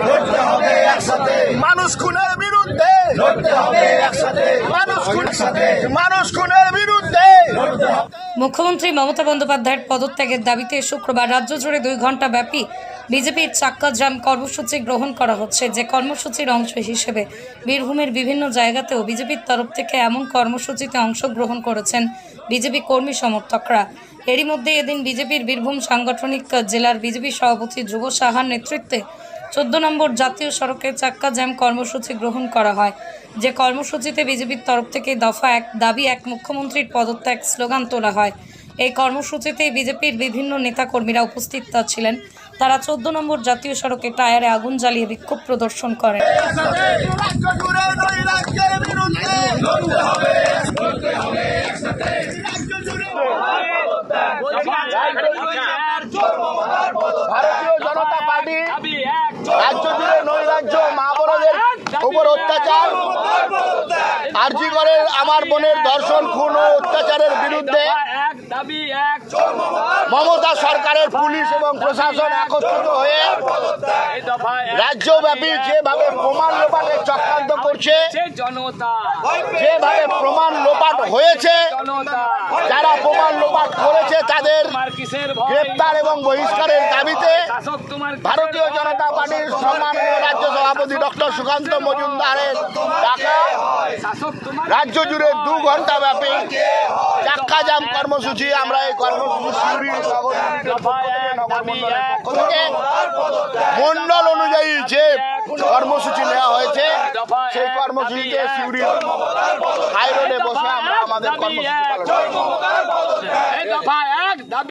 লড়তে হবে একসাথে। মানুষ খুনের বিরুদ্ধে। লড়তে হবে একসাথে। মানুষ খুন একসাথে। মানুষ খুনের বিরুদ্ধে। লড়তে হবে। মুখ্যমন্ত্রী মমতা বন্দ্যোপাধ্যায়ের পদত্যাগের দাবিতে শুক্রবার রাজ্য জুড়ে দুই ঘণ্টা ব্যাপী বিজেপির চাক্কা জাম কর্মসূচি গ্রহণ করা হচ্ছে যে কর্মসূচির অংশ হিসেবে বীরভূমের বিভিন্ন জায়গাতেও বিজেপির তরফ থেকে এমন কর্মসূচিতে অংশগ্রহণ করেছেন বিজেপি কর্মী সমর্থকরা। এরই মধ্যে এদিন বিজেপির বীরভূম সাংগঠনিক জেলার বিজেপি সভাপতি ধ্রুব সাহার নেতৃত্বে চোদ্দ নম্বর জাতীয় সড়কে চাক্কা জ্যাম কর্মসূচি গ্রহণ করা হয়। যে কর্মসূচিতে বিজেপির তরফ থেকে দফা এক দাবি এক মুখ্যমন্ত্রীর পদত্যাগ স্লোগান তোলা হয়। এই কর্মসূচিতে বিজেপির বিভিন্ন নেতাকর্মীরা উপস্থিত ছিলেন। তারা চোদ্দ নম্বর জাতীয় সড়কে টায়ারে আগুন জ্বালিয়ে বিক্ষোভ প্রদর্শন করেন রাজ্য জুড়ে ভারতীয় জনতা পার্টি রাজ্য জুড়ে নৈরাজ্য মা বোনদের উপর অত্যাচার। আরজি করে আমার বোনের দর্শন খুন ও অত্যাচারের বিরুদ্ধে মমতা সরকারের পুলিশ এবং প্রশাসন একত্রিত হয়ে রাজ্যব্যাপী যেভাবে প্রমাণ লোপাটের চক্রান্ত করছে, যেভাবে প্রমাণ লোপাট হয়েছে, যারা প্রমাণ লোপাট করেছে তাদের গ্রেপ্তার এবং বহিষ্কারের দাবিতে ভারতীয় জনতা পার্টির সম্মানীয় রাজ্য সভাপতি ডক্টর সুকান্ত মজুমদারের তোমার রাজ্য জুড়ে দু ঘণ্টা ব্যাপী চাক্কা জাম কর্মসূচি আমরা এই কর্মসূচি মন্ডল অনুযায়ী যে কর্মসূচি নেওয়া হয়েছে, সেই কর্মসূচিতে সিউড়ি হাই রোডে বসে আমরা আমাদের কর্মসূচি